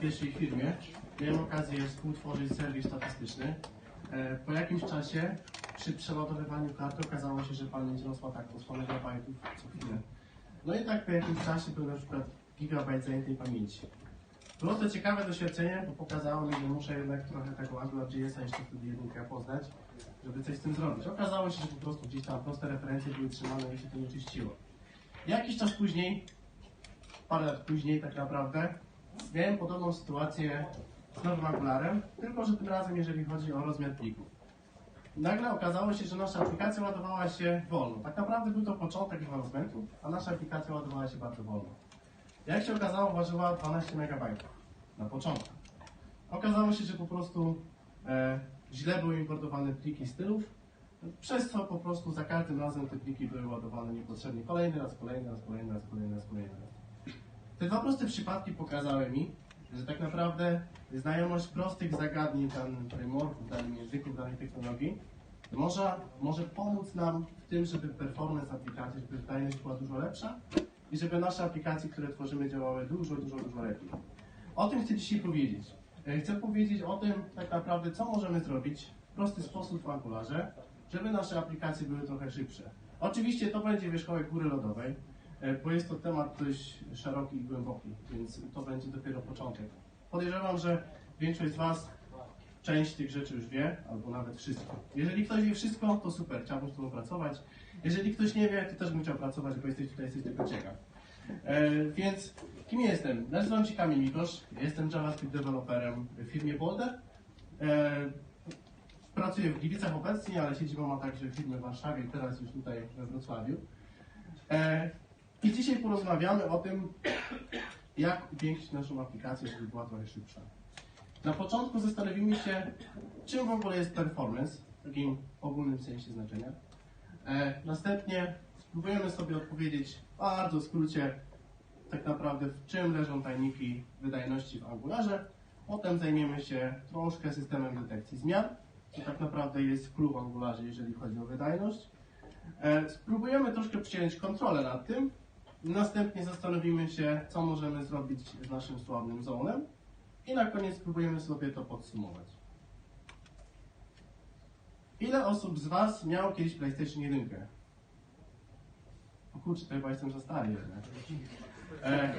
pierwszej firmie miałem okazję współtworzyć serwis statystyczny. E, Po jakimś czasie przy przeładowywaniu karty okazało się, że pamięć rosła tak do 100 megabajtów co chwilę. No i tak po jakimś czasie był na przykład gigabajt zajętej pamięci. Było to ciekawe doświadczenie, bo pokazało mi, że muszę jednak trochę tego AngularJS-a jeszcze wtedy jedynkę poznać, żeby coś z tym zrobić. Okazało się, że po prostu gdzieś tam proste referencje były trzymane i się to nie czyściło. Jakiś czas później, parę lat później tak naprawdę, miałem podobną sytuację z nowym Angularem, tylko że tym razem jeżeli chodzi o rozmiar plików. Nagle okazało się, że nasza aplikacja ładowała się wolno. Tak naprawdę był to początek developmentu, a nasza aplikacja ładowała się bardzo wolno. Jak się okazało, ważyła 12 MB na początku. Okazało się, że po prostu e, źle były importowane pliki stylów, przez co po prostu za każdym razem te pliki były ładowane niepotrzebnie. Kolejny raz, kolejny raz, kolejny raz, kolejny raz, kolejny raz. Te dwa proste przypadki pokazały mi, że tak naprawdę znajomość prostych zagadnień danym frameworku, w danym języku, w danej technologii może, może pomóc nam w tym, żeby performance aplikacji, żeby wydajność była dużo lepsza i żeby nasze aplikacje, które tworzymy, działały dużo, dużo, dużo lepiej. O tym chcę dzisiaj powiedzieć. E, Chcę powiedzieć o tym tak naprawdę, co możemy zrobić w prosty sposób w Angularze, żeby nasze aplikacje były trochę szybsze. Oczywiście to będzie wierzchołek góry lodowej, bo jest to temat dość szeroki i głęboki, więc to będzie dopiero początek. Podejrzewam, że większość z Was część tych rzeczy już wie, albo nawet wszystko. Jeżeli ktoś wie wszystko, to super, chciałbym z Tobą pracować. Jeżeli ktoś nie wie, to też bym chciał pracować, bo jesteś tutaj, jesteś tylko ciekaw. E, więc kim jestem? Nazywam się Kamil Mikosz, jestem JavaScript developerem w firmie Boulder. E, pracuję w Gliwicach obecnie, ale siedzibę mam także w firmie w Warszawie teraz już tutaj we Wrocławiu. E, I dzisiaj porozmawiamy o tym, jak upiększyć naszą aplikację, żeby była trochę szybsza. Na początku zastanowimy się, czym w ogóle jest performance, w takim ogólnym sensie znaczenia. E, następnie spróbujemy sobie odpowiedzieć w bardzo skrócie, tak naprawdę w czym leżą tajniki wydajności w Angularze. Potem zajmiemy się troszkę systemem detekcji zmian, co tak naprawdę jest clue w Angularze, jeżeli chodzi o wydajność. E, spróbujemy troszkę przyjąć kontrolę nad tym. Następnie zastanowimy się, co możemy zrobić z naszym sławnym zonem. I na koniec spróbujemy sobie to podsumować. Ile osób z Was miało kiedyś PlayStation 1? O kurczę, to chyba jestem za stary. E,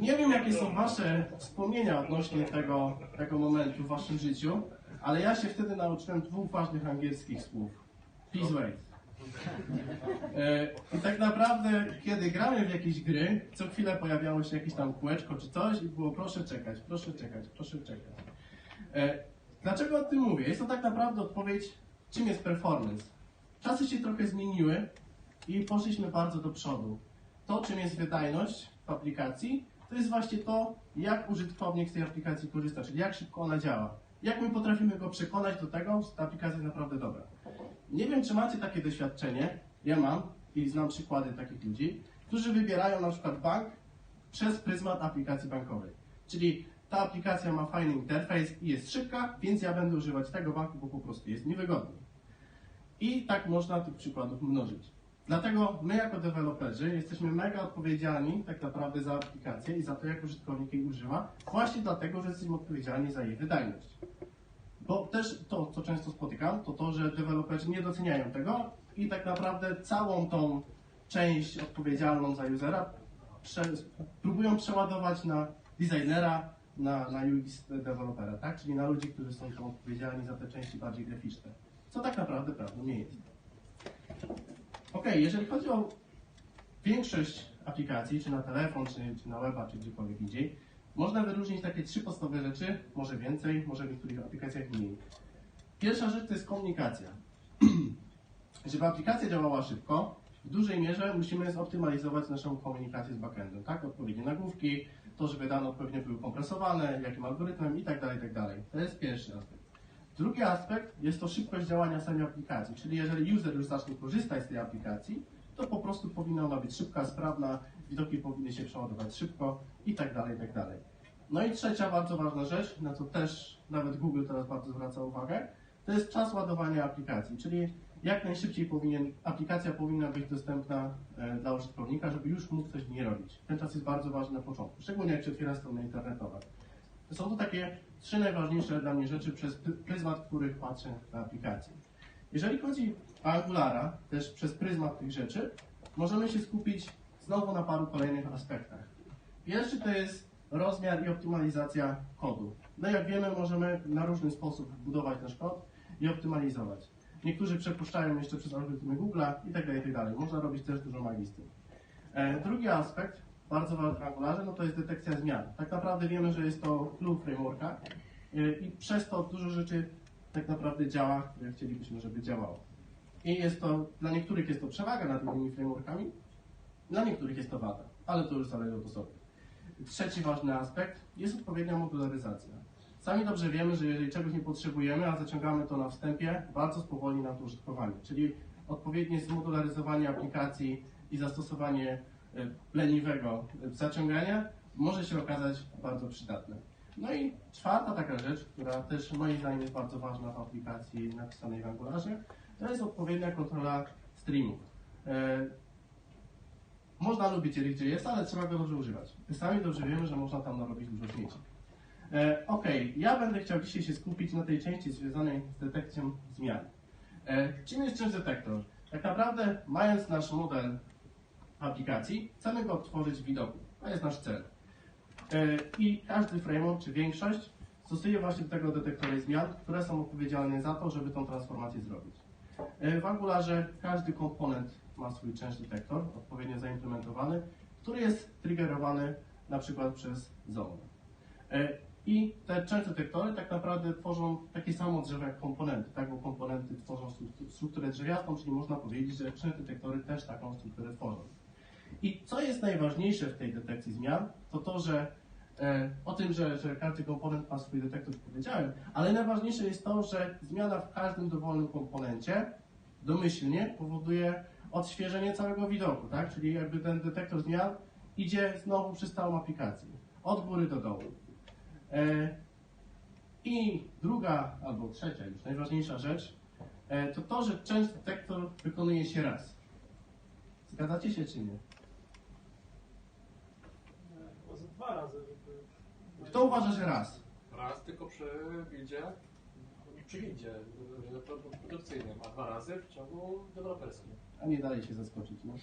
nie wiem, jakie są Wasze wspomnienia odnośnie tego, tego momentu w Waszym życiu, ale ja się wtedy nauczyłem dwóch ważnych angielskich słów. Please wait. E, I tak naprawdę, kiedy gramy w jakieś gry, co chwilę pojawiało się jakieś tam kółeczko czy coś i było proszę czekać, proszę czekać, proszę czekać. E, Dlaczego o tym mówię? Jest to tak naprawdę odpowiedź, czym jest performance. Czasy się trochę zmieniły i poszliśmy bardzo do przodu. To, czym jest wydajność w aplikacji, to jest właśnie to, jak użytkownik z tej aplikacji korzysta, czyli jak szybko ona działa. Jak my potrafimy go przekonać do tego, że ta aplikacja jest naprawdę dobra. Nie wiem, czy macie takie doświadczenie. Ja mam i znam przykłady takich ludzi, którzy wybierają na przykład bank przez pryzmat aplikacji bankowej. Czyli ta aplikacja ma fajny interfejs i jest szybka, więc ja będę używać tego banku, bo po prostu jest niewygodny. I tak można tych przykładów mnożyć. Dlatego my jako deweloperzy jesteśmy mega odpowiedzialni tak naprawdę za aplikację i za to, jak użytkownik jej używa, właśnie dlatego, że jesteśmy odpowiedzialni za jej wydajność. Bo też to, co często spotykam, to to, że deweloperzy nie doceniają tego i tak naprawdę całą tą część odpowiedzialną za usera prze, próbują przeładować na designera, na, na UX dewelopera, tak? Czyli na ludzi, którzy są tam odpowiedzialni za te części bardziej graficzne. Co tak naprawdę prawdą nie jest. Ok, jeżeli chodzi o większość aplikacji, czy na telefon, czy, czy na weba, czy gdziekolwiek indziej, można wyróżnić takie trzy podstawowe rzeczy, może więcej, może w niektórych aplikacjach mniej. Pierwsza rzecz to jest komunikacja. Żeby aplikacja działała szybko, w dużej mierze musimy zoptymalizować naszą komunikację z backendem, tak? Odpowiednie nagłówki, to, żeby dane odpowiednio były kompresowane, jakim algorytmem i tak dalej, tak dalej. To jest pierwszy aspekt. Drugi aspekt jest to szybkość działania samej aplikacji, czyli jeżeli user już zacznie korzystać z tej aplikacji, to po prostu powinna ona być szybka, sprawna, widoki powinny się przeładować szybko i tak dalej, i tak dalej. No i trzecia bardzo ważna rzecz, na co też nawet Google teraz bardzo zwraca uwagę, to jest czas ładowania aplikacji, czyli jak najszybciej powinien, aplikacja powinna być dostępna e, dla użytkownika, żeby już mógł coś w niej robić. Ten czas jest bardzo ważny na początku, szczególnie jak się otwiera strony internetowe. Są to takie trzy najważniejsze dla mnie rzeczy przez pry- pryzmat, których patrzę na aplikację. Jeżeli chodzi o Angulara, też przez pryzmat tych rzeczy, możemy się skupić znowu na paru kolejnych aspektach. Pierwszy to jest rozmiar i optymalizacja kodu. No jak wiemy, możemy na różny sposób budować nasz kod i optymalizować. Niektórzy przepuszczają jeszcze przez algorytmy Google'a i tak dalej, i tak dalej. Można robić też dużo magii. E, drugi aspekt, bardzo ważny w Angularze, no to jest detekcja zmian. Tak naprawdę wiemy, że jest to clue frameworka e, i przez to dużo rzeczy tak naprawdę działa, które chcielibyśmy, żeby działało. I jest to, dla niektórych jest to przewaga nad innymi frameworkami, dla niektórych jest to wada, ale to już zależy od osoby. Trzeci ważny aspekt jest odpowiednia modularyzacja. Sami dobrze wiemy, że jeżeli czegoś nie potrzebujemy, a zaciągamy to na wstępie, bardzo spowolni nam to użytkowanie. Czyli odpowiednie zmodularyzowanie aplikacji i zastosowanie e, leniwego e, zaciągania może się okazać bardzo przydatne. No i czwarta taka rzecz, która też moim zdaniem jest bardzo ważna w aplikacji napisanej w Angularze, to jest odpowiednia kontrola streamów. Można lubić JS, ale trzeba go dobrze używać. Sami dobrze wiemy, że można tam narobić dużo śmieci. E, ok, ja będę chciał dzisiaj się skupić na tej części związanej z detekcją zmian. E, czym jest change detector? Tak naprawdę, mając nasz model aplikacji, chcemy go odtworzyć w widoku. To jest nasz cel. E, I każdy framework, czy większość, stosuje właśnie do tego detektory zmian, które są odpowiedzialne za to, żeby tą transformację zrobić. E, W Angularze każdy komponent ma swój change detector, odpowiednio zaimplementowany, który jest triggerowany na przykład przez zone. E, I te change detektory tak naprawdę tworzą takie samo drzewo jak komponenty, tak? bo komponenty tworzą stru- strukturę drzewiastą, czyli można powiedzieć, że change detektory też taką strukturę tworzą. I co jest najważniejsze w tej detekcji zmian, to to, że e, o tym, że, że każdy komponent ma swój detektor, powiedziałem, ale najważniejsze jest to, że zmiana w każdym dowolnym komponencie domyślnie powoduje odświeżenie całego widoku, tak? Czyli jakby ten detektor zmian idzie znowu przez całą aplikację, od góry do dołu. E, I druga albo trzecia, już najważniejsza rzecz, e, to to, że część detektor wykonuje się raz. Zgadzacie się czy nie? Może dwa razy. Kto uważa, że raz? Raz tylko przy buildzie, przy buildzie e, produkcyjnym, a dwa razy w ciągu deweloperskim. A nie dalej się zaskoczyć, no.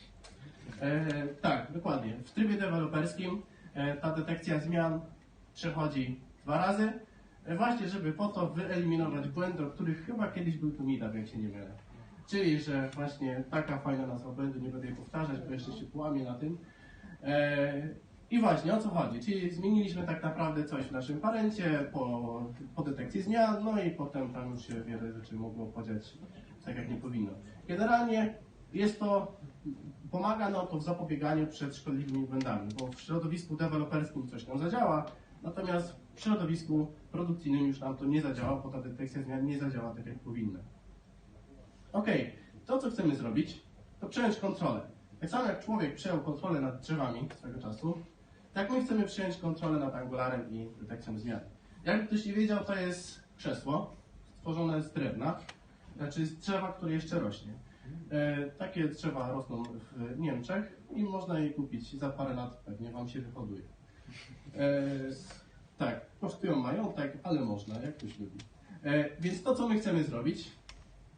E, tak, dokładnie. W trybie deweloperskim e, ta detekcja zmian przechodzi dwa razy, e, właśnie żeby po to wyeliminować błędy, o których chyba kiedyś był tu meetup, jak się nie mylę. Czyli, że właśnie taka fajna nazwa błędu, nie będę jej powtarzać, bo jeszcze się połamię na tym. I właśnie, o co chodzi? Czyli zmieniliśmy tak naprawdę coś w naszym parencie po, po detekcji zmian, no i potem tam już się wiele rzeczy mogło podziać tak, jak nie powinno. Generalnie jest to, pomaga nam to w zapobieganiu przed szkodliwymi błędami, bo w środowisku deweloperskim coś nam zadziała, natomiast w środowisku produkcyjnym już nam to nie zadziała, bo ta detekcja zmian nie zadziała tak, jak powinna. Ok, to co chcemy zrobić, to przejąć kontrolę. Tak samo jak człowiek przejął kontrolę nad drzewami swego czasu, tak my chcemy przejąć kontrolę nad Angularem i detekcją zmian. Jakby ktoś nie wiedział, to jest krzesło stworzone z drewna, znaczy z drzewa, które jeszcze rośnie. E, takie drzewa rosną w Niemczech i można je kupić za parę lat, pewnie Wam się wyhoduje. E, tak, kosztują majątek, ale można, jak ktoś lubi. E, więc to, co my chcemy zrobić,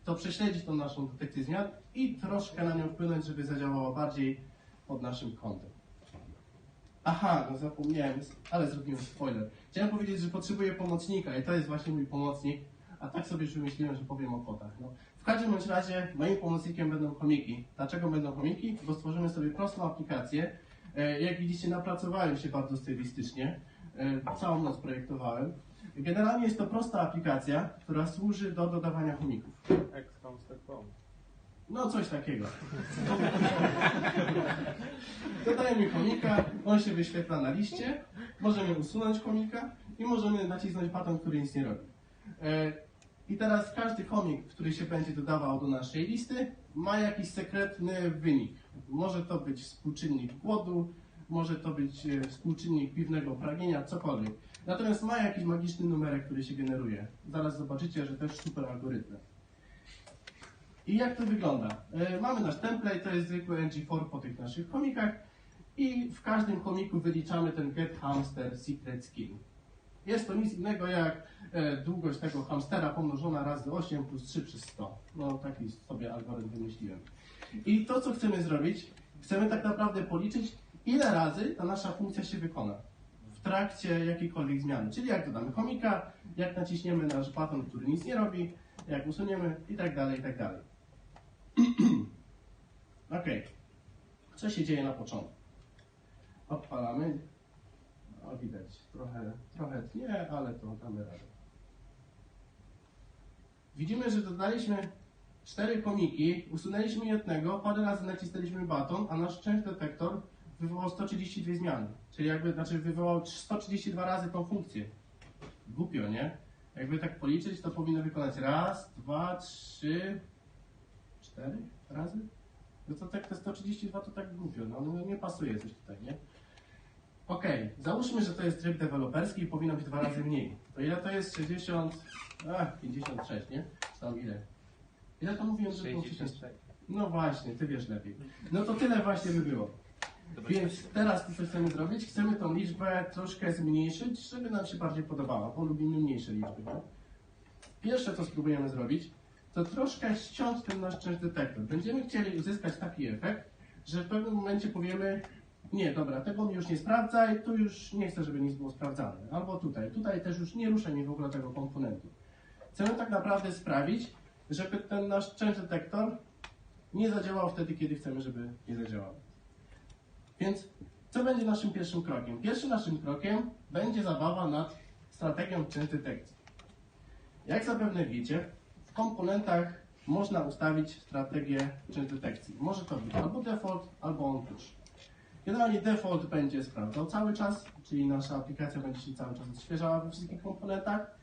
to prześledzić tą naszą detekcję zmian i troszkę na nią wpłynąć, żeby zadziałała bardziej pod naszym kątem. Aha, no zapomniałem, ale zrobiłem spoiler. Chciałem powiedzieć, że potrzebuję pomocnika i to jest właśnie mój pomocnik, a tak sobie już wymyśliłem, że powiem o kotach. No. W każdym razie moim pomocnikiem będą chomiki. Dlaczego będą chomiki? Bo stworzymy sobie prostą aplikację. E, Jak widzicie, napracowałem się bardzo stylistycznie. E, Całą noc projektowałem. Generalnie jest to prosta aplikacja, która służy do dodawania. Excom.com. No coś takiego. Dodajemy komika, on się wyświetla na liście, możemy usunąć komika i możemy nacisnąć baton, który nic nie robi. E, I teraz każdy komik, który się będzie dodawał do naszej listy, ma jakiś sekretny wynik. Może to być współczynnik głodu, może to być e, współczynnik piwnego pragnienia, cokolwiek. Natomiast ma jakiś magiczny numerek, który się generuje. Zaraz zobaczycie, że też super algorytmy. I jak to wygląda? E, Mamy nasz template, to jest zwykły ng4 po tych naszych komikach i w każdym komiku wyliczamy ten get hamster secret skill. Jest to nic innego jak e, długość tego hamstera pomnożona razy 8 plus 3 przez 100. No taki sobie algorytm wymyśliłem. I to, co chcemy zrobić, chcemy tak naprawdę policzyć, ile razy ta nasza funkcja się wykona w trakcie jakiejkolwiek zmiany. Czyli jak dodamy chomika, jak naciśniemy nasz baton, który nic nie robi, jak usuniemy i tak dalej, i tak dalej. Ok. Co się dzieje na początku? Odpalamy. O, widać, trochę, trochę tnie, ale to damy radę. Widzimy, że dodaliśmy cztery komiki, usunęliśmy jednego, parę razy nacisnęliśmy baton, a nasz część detektor wywołał 132 zmiany. Czyli jakby, znaczy wywołał 132 razy tą funkcję. Głupio, nie? Jakby tak policzyć, to powinno wykonać raz, dwa, trzy, cztery razy? No to tak te 132 to tak głupio, no, no nie pasuje coś tutaj, nie? Okej, załóżmy, że to jest tryb deweloperski i powinno być dwa razy mniej. To ile to jest 60, ach, 56, nie? Tam ile? Ile to mówiłem, że było 60? No właśnie, ty wiesz lepiej. No to tyle właśnie by było. Więc teraz to, co chcemy zrobić, chcemy tą liczbę troszkę zmniejszyć, żeby nam się bardziej podobała, bo lubimy mniejsze liczby. Nie? Pierwsze, co spróbujemy zrobić, to troszkę ściąć ten nasz część detektor. Będziemy chcieli uzyskać taki efekt, że w pewnym momencie powiemy, nie, dobra, tego mi już nie sprawdzaj, tu już nie chcę, żeby nic było sprawdzane. Albo tutaj, tutaj też już nie ruszaj mi w ogóle tego komponentu. Chcemy tak naprawdę sprawić, żeby ten nasz część detektor nie zadziałał wtedy, kiedy chcemy, żeby nie zadziałał. Więc co będzie naszym pierwszym krokiem? Pierwszym naszym krokiem będzie zabawa nad strategią część detekcji. Jak zapewne wiecie, w komponentach można ustawić strategię część detekcji. Może to być albo default, albo on push. Generalnie default będzie sprawdzał cały czas, czyli nasza aplikacja będzie się cały czas odświeżała we wszystkich komponentach,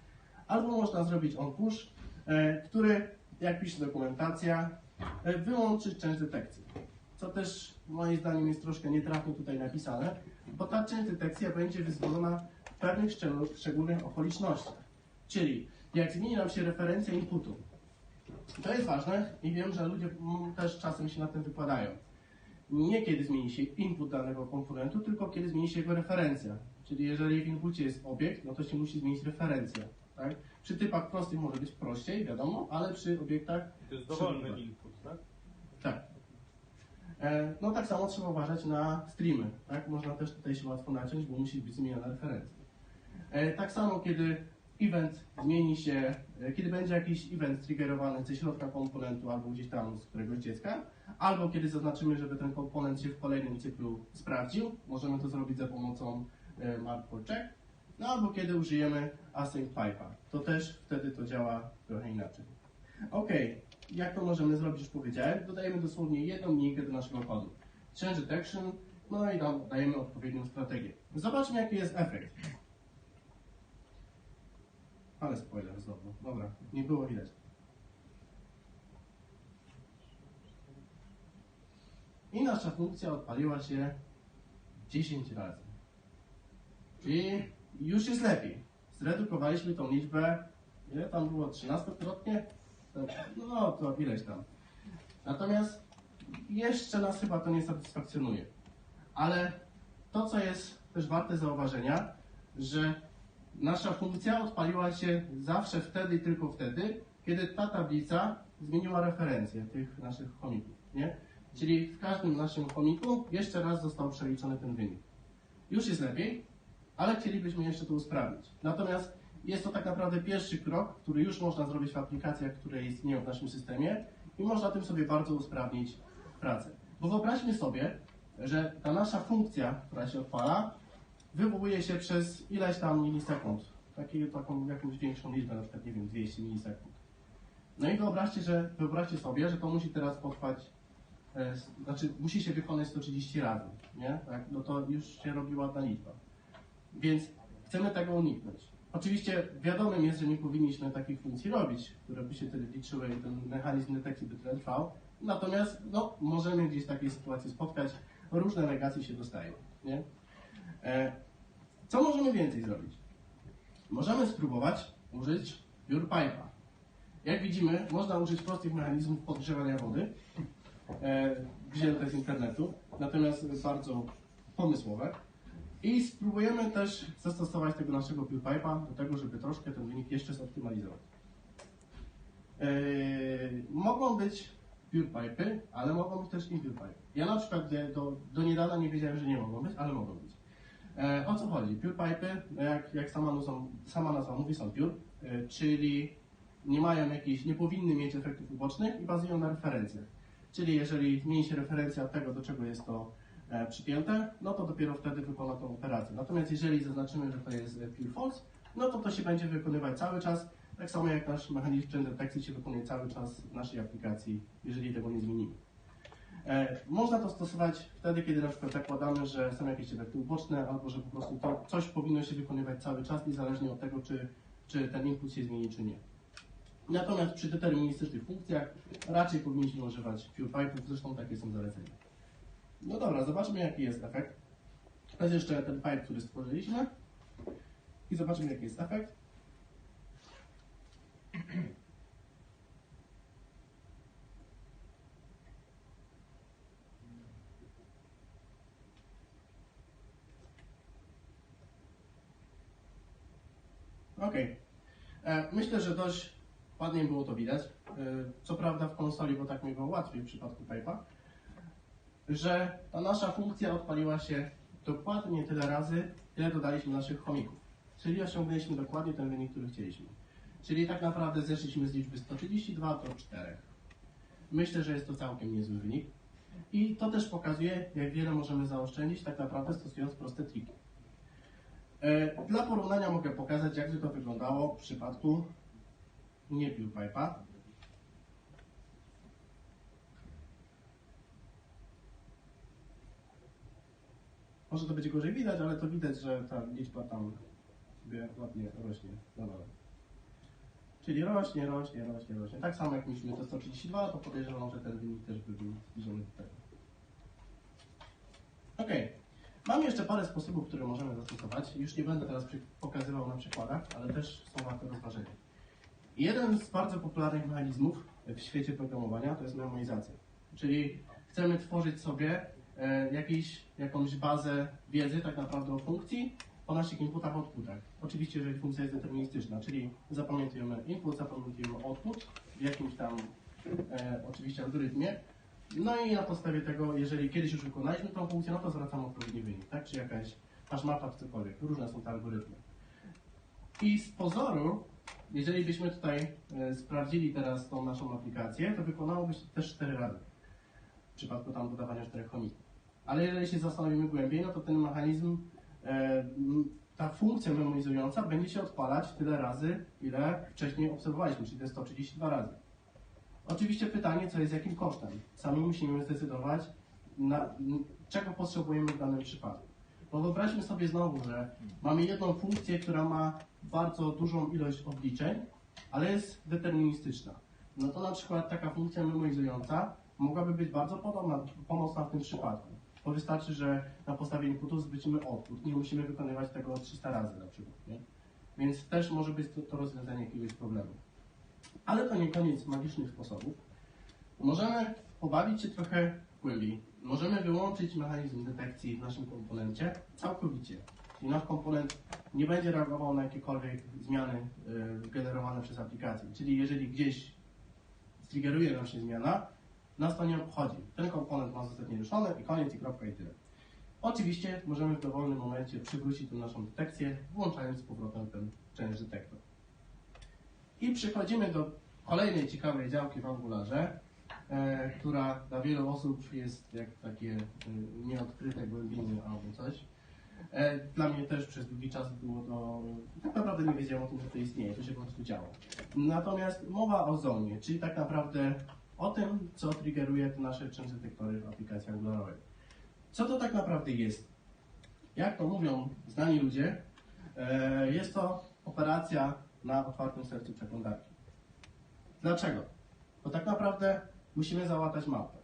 albo można zrobić on push, e, który, jak pisze dokumentacja, e, wyłączy część detekcji. Co też moim zdaniem jest troszkę nietrafnie tutaj napisane, bo ta część detekcja będzie wyzwolona w pewnych szczególnych okolicznościach. Czyli jak zmieni nam się referencja inputu. To jest ważne i wiem, że ludzie też czasem się na tym wykładają. Nie kiedy zmieni się input danego komponentu, tylko kiedy zmieni się jego referencja. Czyli jeżeli w inpucie jest obiekt, no to się musi zmienić referencja. Tak? Przy typach prostych może być prościej, wiadomo, ale przy obiektach To jest dowolny dowolny input, tak? tak. E, No tak samo trzeba uważać na streamy. Tak? Można też tutaj się łatwo naciąć, bo musi być zmieniona referencja. E, Tak samo kiedy event zmieni się, e, kiedy będzie jakiś event triggerowany ze środka komponentu albo gdzieś tam z któregoś dziecka, albo kiedy zaznaczymy, żeby ten komponent się w kolejnym cyklu sprawdził, możemy to zrobić za pomocą e, mark for check, no albo kiedy użyjemy async pipe'a. To też wtedy to działa trochę inaczej. Ok, jak to możemy zrobić, już powiedziałem. Dodajemy dosłownie jedną linijkę do naszego kodu. Change detection, no i dajemy odpowiednią strategię. Zobaczmy, jaki jest efekt. Ale spoiler znowu. Dobra, nie było widać. I nasza funkcja odpaliła się 10 razy. Czyli już jest lepiej. Zredukowaliśmy tą liczbę, ile tam było, 13-krotnie? To- No to ileś tam. Natomiast jeszcze nas chyba to nie satysfakcjonuje. Ale to, co jest też warte zauważenia, że nasza funkcja odpaliła się zawsze wtedy tylko wtedy, kiedy ta tablica zmieniła referencję tych naszych chomików, nie? Czyli w każdym naszym chomiku jeszcze raz został przeliczony ten wynik. Już jest lepiej, ale chcielibyśmy jeszcze to usprawnić. Natomiast jest to tak naprawdę pierwszy krok, który już można zrobić w aplikacjach, które istnieją w naszym systemie i można tym sobie bardzo usprawnić pracę. Bo wyobraźmy sobie, że ta nasza funkcja, która się odpala, wywołuje się przez ileś tam milisekund. Taki, taką jakąś większą liczbę, na przykład, nie wiem, 200 milisekund. No i wyobraźcie, że, wyobraźcie sobie, że to musi teraz potrwać, e, znaczy musi się wykonać 130 razy, nie? Tak? No to już się robi ładna liczba. Więc chcemy tego uniknąć. Oczywiście wiadomym jest, że nie powinniśmy takich funkcji robić, które by się wtedy liczyły i ten mechanizm detekcji by tyle trwał. Natomiast no, możemy gdzieś takiej sytuacji spotkać, różne negacje się dostają. Nie? E, co możemy więcej zrobić? Możemy spróbować użyć PurePipe'a. Jak widzimy, można użyć prostych mechanizmów podgrzewania wody, e, wzięte z internetu, natomiast bardzo pomysłowe. I spróbujemy też zastosować tego naszego PurePipe'a do tego, żeby troszkę ten wynik jeszcze zoptymalizować. Yy, mogą być PurePipe'y, ale mogą być też InPurePipe. Ja na przykład e, do, do niedawna nie wiedziałem, że nie mogą być, ale mogą być. E, o co chodzi? PurePipe'y, jak, jak sama, nazwa, sama nazwa mówi, są pure, czyli nie mają jakichś, nie powinny mieć efektów ubocznych i bazują na referencjach. Czyli jeżeli zmieni się referencja tego, do czego jest to e, przypięte, no to dopiero wtedy wykona tą operację. Natomiast jeżeli zaznaczymy, że to jest pure false, no to to się będzie wykonywać cały czas, tak samo jak nasz mechanizm detekcji się wykonuje cały czas w naszej aplikacji, jeżeli tego nie zmienimy. E, Można to stosować wtedy, kiedy na przykład zakładamy, że są jakieś efekty uboczne, albo że po prostu to coś powinno się wykonywać cały czas, niezależnie od tego, czy, czy ten impuls się zmieni, czy nie. Natomiast przy deterministycznych funkcjach raczej powinniśmy używać PurePipe'ów, zresztą takie są zalecenia. No dobra, zobaczmy jaki jest efekt. To jest jeszcze ten pipe, który stworzyliśmy. I zobaczymy jaki jest efekt. Ok. E, Myślę, że dość ładnie było to widać. E, Co prawda w konsoli, bo tak mi było łatwiej w przypadku Pipe'a, że ta nasza funkcja odpaliła się dokładnie tyle razy, ile dodaliśmy naszych chomików. Czyli osiągnęliśmy dokładnie ten wynik, który chcieliśmy. Czyli tak naprawdę zeszliśmy z liczby 132 do 4. Myślę, że jest to całkiem niezły wynik. I to też pokazuje, jak wiele możemy zaoszczędzić, tak naprawdę stosując proste triki. E, Dla porównania mogę pokazać, jak to wyglądało w przypadku nie PurePipe'a. Może to będzie gorzej widać, ale to widać, że ta liczba tam sobie ładnie rośnie na dole. Czyli rośnie, rośnie, rośnie, rośnie. Tak samo jak mieliśmy te 132, to podejrzewam, że ten wynik też by był zbliżony do tego. Ok. Mam jeszcze parę sposobów, które możemy zastosować. Już nie będę teraz pokazywał na przykładach, ale też są warte rozważenia. Jeden z bardzo popularnych mechanizmów w świecie programowania to jest memorizacja. Czyli chcemy tworzyć sobie e, jakiś, jakąś bazę wiedzy tak naprawdę o funkcji, o naszych inputach, outputach. Oczywiście, jeżeli funkcja jest deterministyczna, czyli zapamiętujemy input, zapamiętujemy output w jakimś tam e, oczywiście algorytmie. No i na podstawie tego, jeżeli kiedyś już wykonaliśmy tą funkcję, no to zwracamy odpowiedni wynik, tak? Czy jakaś hash mapa, czy cokolwiek. Różne są te algorytmy. I z pozoru, jeżeli byśmy tutaj e, sprawdzili teraz tą naszą aplikację, to wykonałoby się też 4 razy. W przypadku tam dodawania 4 chomików. Ale jeżeli się zastanowimy głębiej, no to ten mechanizm, e, ta funkcja memorizująca będzie się odpalać tyle razy, ile wcześniej obserwowaliśmy, czyli te 132 razy. Oczywiście pytanie, co jest jakim kosztem. Sami musimy zdecydować, na, czego potrzebujemy w danym przypadku. Bo wyobraźmy sobie znowu, że mamy jedną funkcję, która ma bardzo dużą ilość obliczeń, ale jest deterministyczna. No to na przykład taka funkcja memorizująca mogłaby być bardzo podobna, pomocna w tym przypadku. Bo wystarczy, że na podstawie inputu zwrócimy output. Nie musimy wykonywać tego 300 razy na przykład. Nie? Więc też może być to, to rozwiązanie jakiegoś problemu. Ale to nie koniec magicznych sposobów. Możemy pobawić się trochę głębiej. Możemy wyłączyć mechanizm detekcji w naszym komponencie całkowicie. Czyli nasz komponent nie będzie reagował na jakiekolwiek zmiany y, generowane przez aplikację. Czyli jeżeli gdzieś striggeruje nam się zmiana, nas to nie obchodzi. Ten komponent ma zostać nieruszony i koniec i kropka i tyle. Oczywiście możemy w dowolnym momencie przywrócić tę naszą detekcję, włączając z powrotem ten change detector. I przechodzimy do kolejnej ciekawej działki w Angularze, e, która dla wielu osób jest jak takie e, nieodkryte głębiny albo coś. E, dla mnie też przez długi czas było to, tak naprawdę nie wiedziałem o tym, że to istnieje, to się po prostu działo. Natomiast mowa o zonie, czyli tak naprawdę o tym, co triggeruje te nasze change detektory w aplikacji Angularowej. Co to tak naprawdę jest? Jak to mówią znani ludzie, e, jest to operacja na otwartym sercu przeglądarki. Dlaczego? Bo tak naprawdę musimy załatać mapę.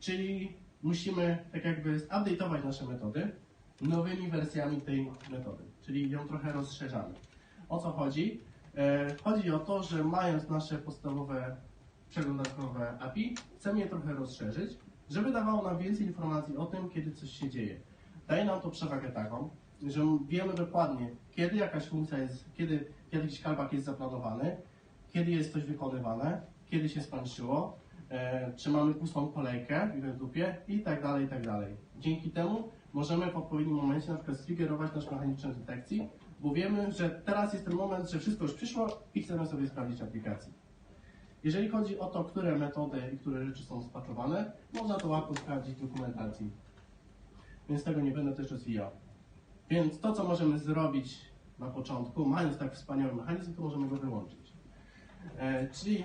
Czyli musimy tak jakby zupdate'ować nasze metody nowymi wersjami tej metody, czyli ją trochę rozszerzamy. O co chodzi? E, chodzi o to, że mając nasze podstawowe przeglądarkowe API, chcemy je trochę rozszerzyć, żeby dawało nam więcej informacji o tym, kiedy coś się dzieje. daje nam to przewagę taką, że wiemy dokładnie, kiedy jakaś funkcja jest, kiedy, kiedy jakiś callback jest zaplanowany, kiedy jest coś wykonywane, kiedy się skończyło, e, czy mamy pustą kolejkę w dupie i tak dalej, i tak dalej. Dzięki temu możemy w odpowiednim momencie na przykład striggerować nasz mechanizm detekcji, bo wiemy, że teraz jest ten moment, że wszystko już przyszło i chcemy sobie sprawdzić aplikację. Jeżeli chodzi o to, które metody i które rzeczy są spaczowane, można to łatwo sprawdzić w dokumentacji. Więc tego nie będę też rozwijał. Więc to, co możemy zrobić na początku, mając tak wspaniały mechanizm, to możemy go wyłączyć. E, czyli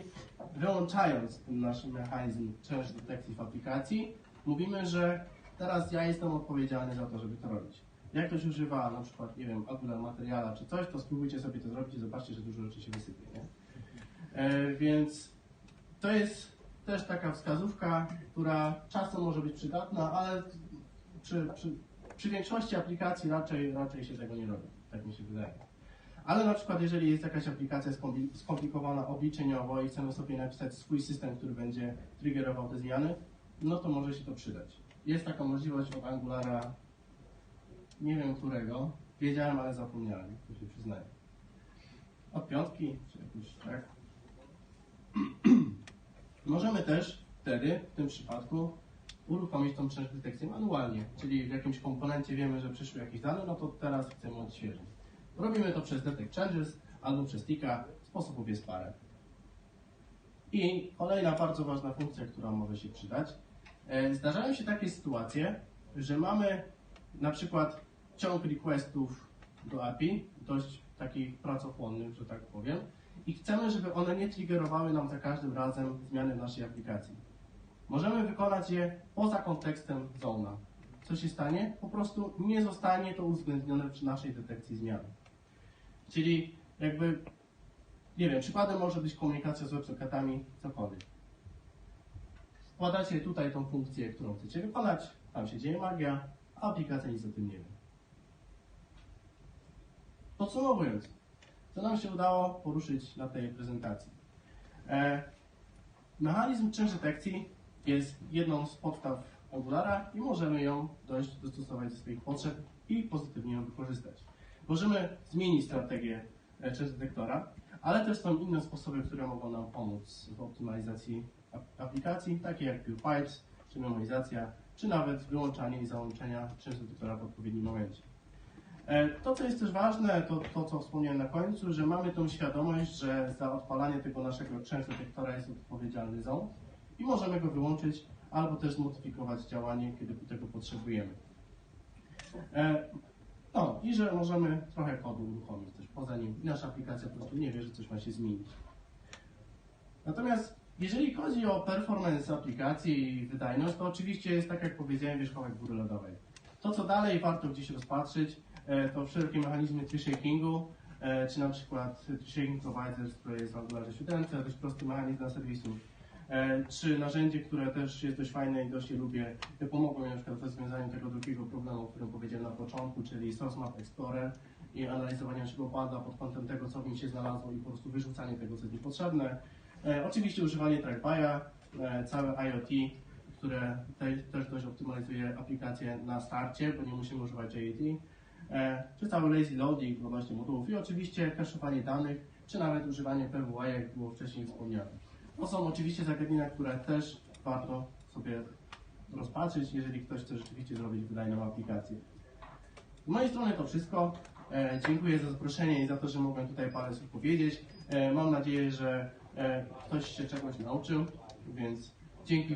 wyłączając ten nasz mechanizm część detekcji w aplikacji, mówimy, że teraz ja jestem odpowiedzialny za to, żeby to robić. Jak ktoś używa na przykład, nie wiem, Angular czy coś, to spróbujcie sobie to zrobić i zobaczcie, że dużo rzeczy się wysypie. Nie? E, więc to jest też taka wskazówka, która czasem może być przydatna, ale przy, przy, przy większości aplikacji raczej, raczej się tego nie robi, tak mi się wydaje. Ale na przykład jeżeli jest jakaś aplikacja skompli- skomplikowana obliczeniowo i chcemy sobie napisać swój system, który będzie triggerował te zmiany, no to może się to przydać. Jest taka możliwość od Angulara, nie wiem którego, wiedziałem, ale zapomniałem, to się przyznaję. Od piątki, czy jakiś, tak? Możemy też wtedy, w tym przypadku, uruchomić tą detekcję manualnie, czyli w jakimś komponencie wiemy, że przyszły jakieś dane, no to teraz chcemy odświeżyć. Robimy to przez Detect Changes albo przez tika, sposobów jest parę. I kolejna bardzo ważna funkcja, która może się przydać. E, Zdarzają się takie sytuacje, że mamy na przykład ciąg requestów do API, dość takich pracochłonnych, że tak powiem, i chcemy, żeby one nie triggerowały nam za każdym razem zmiany w naszej aplikacji. Możemy wykonać je poza kontekstem zona. Co się stanie? Po prostu nie zostanie to uwzględnione przy naszej detekcji zmian. Czyli jakby, nie wiem, przykładem może być komunikacja z websocketami, cokolwiek. Wkładacie tutaj tą funkcję, którą chcecie wykonać, tam się dzieje magia, a aplikacja nic o tym nie wie. Podsumowując, co nam się udało poruszyć na tej prezentacji? E, mechanizm czynsz detekcji jest jedną z podstaw Angulara i możemy ją dość dostosować do swoich potrzeb i pozytywnie ją wykorzystać. Możemy zmienić strategię e, czynsz detektora, ale też są inne sposoby, które mogą nam pomóc w optymalizacji ap- aplikacji, takie jak Pure Pipes, czy memorizacja, czy nawet wyłączanie i załączenia czynsz detektora w odpowiednim momencie. E, To, co jest też ważne, to to, co wspomniałem na końcu, że mamy tą świadomość, że za odpalanie tego naszego często detektora jest odpowiedzialny ząb i możemy go wyłączyć albo też zmodyfikować działanie, kiedy tego potrzebujemy. E, No i że możemy trochę kodu uruchomić też poza nim i nasza aplikacja po prostu nie wie, że coś ma się zmienić. Natomiast jeżeli chodzi o performance aplikacji i wydajność, to oczywiście jest tak jak powiedziałem wierzchołek góry lodowej. To, co dalej warto gdzieś rozpatrzyć, e, to wszelkie mechanizmy tree-shakingu, e, czy na przykład tree-shaking providers, które jest w Angularze 7, dość prosty mechanizm dla serwisów, e, czy narzędzie, które też jest dość fajne i dość je lubię, e, pomogło mi na przykład w rozwiązaniu tego drugiego problemu, o którym powiedziałem na początku, czyli Source Map Explorer i analizowanie naszego bada pod kątem tego, co w nim się znalazło i po prostu wyrzucanie tego, co jest niepotrzebne. E, oczywiście używanie trackbya, e, całe IoT, które te, też dość optymalizuje aplikację na starcie, bo nie musimy używać JIT, e, czy cały lazy loading odnośnie modułów i oczywiście cache'owanie danych, czy nawet używanie PWA, jak było wcześniej wspomniane. To są oczywiście zagadnienia, które też warto sobie rozpatrzyć, jeżeli ktoś chce rzeczywiście zrobić wydajną aplikację. Z mojej strony to wszystko. E, dziękuję za zaproszenie i za to, że mogłem tutaj parę słów powiedzieć. E, mam nadzieję, że e, ktoś się czegoś nauczył, więc dzięki.